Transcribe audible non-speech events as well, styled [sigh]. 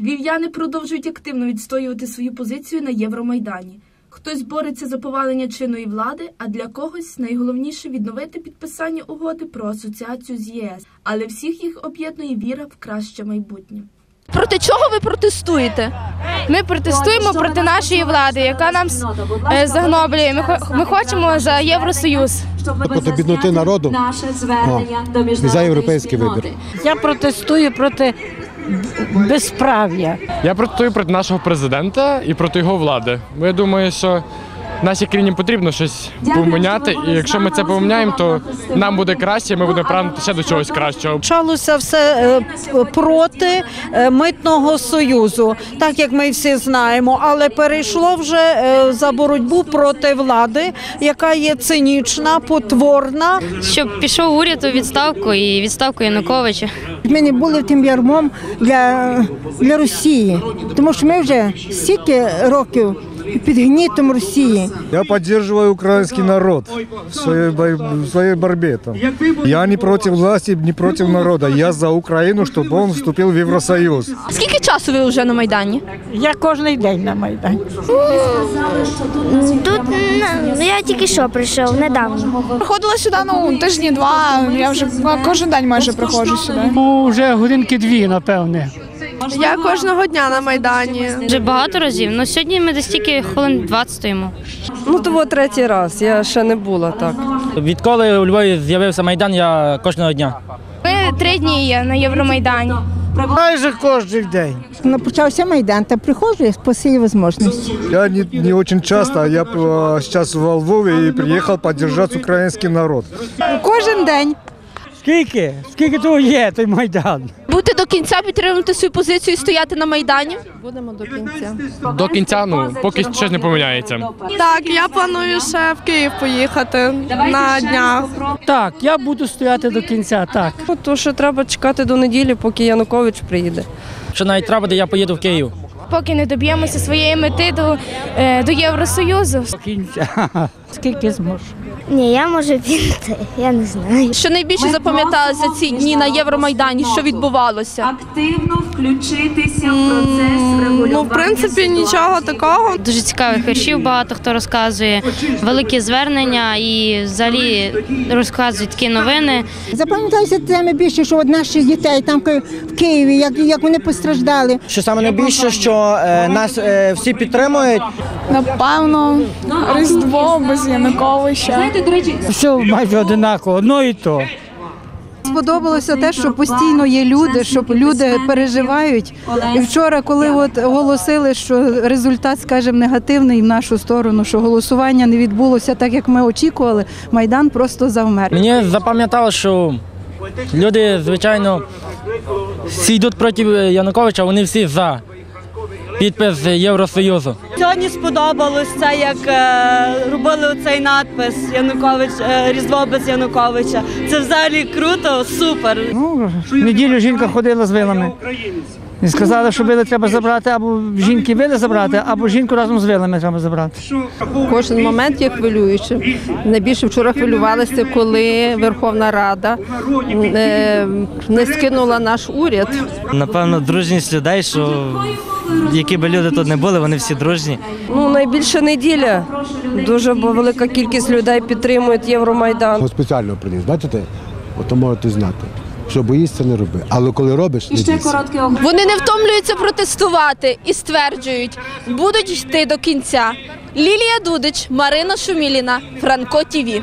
Львів'яни продовжують активно відстоювати свою позицію на Євромайдані. Хтось бореться за повалення чинної влади, а для когось найголовніше відновити підписання угоди про асоціацію з ЄС. Але всіх їх об'єднує віра в краще майбутнє. Проти чого ви протестуєте? Ми протестуємо проти нашої влади, яка нам е, загноблює. Ми, ми хочемо за Євросоюз. проти бідноти народу наше звернення до і за європейський вибір. Я протестую проти безправ'я. Я протестую проти нашого президента і проти його влади. Бо я думаю, що нашій країні потрібно щось поміняти, і якщо ми це поміняємо, то нам буде краще, ми будемо прагнути ще до чогось кращого. Почалося все е, проти е, митного союзу, так як ми всі знаємо, але перейшло вже е, за боротьбу проти влади, яка є цинічна, потворна. щоб пішов уряд у відставку і відставку Януковича. Ми не були тим ярмом для, для Росії, тому що ми вже стільки років під гнітом Росії. Я поддерживаю украинский народ в своей, бой- в своей борьбе. Там. Я не против власти, не против народа. Я за Украину, чтобы он вступил в Евросоюз. Скільки часу ви вже на Майдані? Я кожен день на Майдані. Тут ну, я тільки що прийшов недавно. Приходила сюди ну, тижні два. Я вже кожен день майже приходжу сюди. Ну, вже годинки дві, напевне. Я кожного дня на Майдані. Вже багато разів. Ну сьогодні ми десь тільки хвилин 20 стоїмо. Ну то третій раз, я ще не була так. Відколи у Львові з'явився Майдан, я кожного дня. Ми три дні є на Євромайдані. Майже кожен день. Ну, почався Майдан, та приходжу по силі можливості. Я не, не очень часто, а я э, сейчас во Львове и приехал поддержать украинский народ. Кожен день. Скільки? Скільки того є, той Майдан? Кінця підтримувати свою позицію і стояти на Майдані? Будемо до кінця. До кінця, ну поки щось не поміняється. Так, я планую ще в Київ поїхати на днях. Так, я буду стояти до кінця, так. тому що треба чекати до неділі, поки Янукович приїде. Що навіть треба, де я поїду в Київ. Поки не доб'ємося своєї мети до, е, до Євросоюзу. Кінця. [laughs] Скільки зможу. Ні, я можу піти, я не знаю. Що найбільше запам'яталося ці дні на Євромайдані? Що відбувалося? Активно включитися в процес регулювання. Ну, в принципі, нічого такого. Дуже цікавих віршів багато хто розказує, великі звернення і взагалі розказують такі новини. Запам'яталося теми більше, що от наших дітей там в Києві, як, як вони постраждали. Що саме найбільше, що нас е, всі підтримують. Напевно, Різдво без Януковича. Все майже одинаково, одно і то. Сподобалося те, що постійно є люди, що люди переживають. І вчора, коли от оголосили, що результат, скажімо, негативний в нашу сторону, що голосування не відбулося так, як ми очікували, майдан просто завмер. Мені запам'ятало, що люди, звичайно, всі йдуть проти Януковича, вони всі за підпис Євросоюзу. Сьогодні сподобалось це, як е, робили цей надпис Янукович е, Різдво без Януковича. Це взагалі круто, супер. Ну, неділю жінка ходила з вилами. І сказали, що вили треба забрати, або жінки вили забрати, або жінку разом з вилами треба забрати. Кожен момент є хвилюючим. Найбільше вчора хвилювалися, коли Верховна Рада е, не скинула наш уряд. Напевно, дружність людей, що які би люди тут не були, вони всі дружні. Ну найбільша неділя. Дуже велика кількість людей підтримують Євромайдан. Спеціально приніс, бачите? Ото можете знати. Що боїшся, не роби. Але коли робиш, не ще бійся. коротке. Вони не втомлюються протестувати і стверджують, будуть йти до кінця. Лілія Дудич, Марина Шуміліна, Франко Тіві.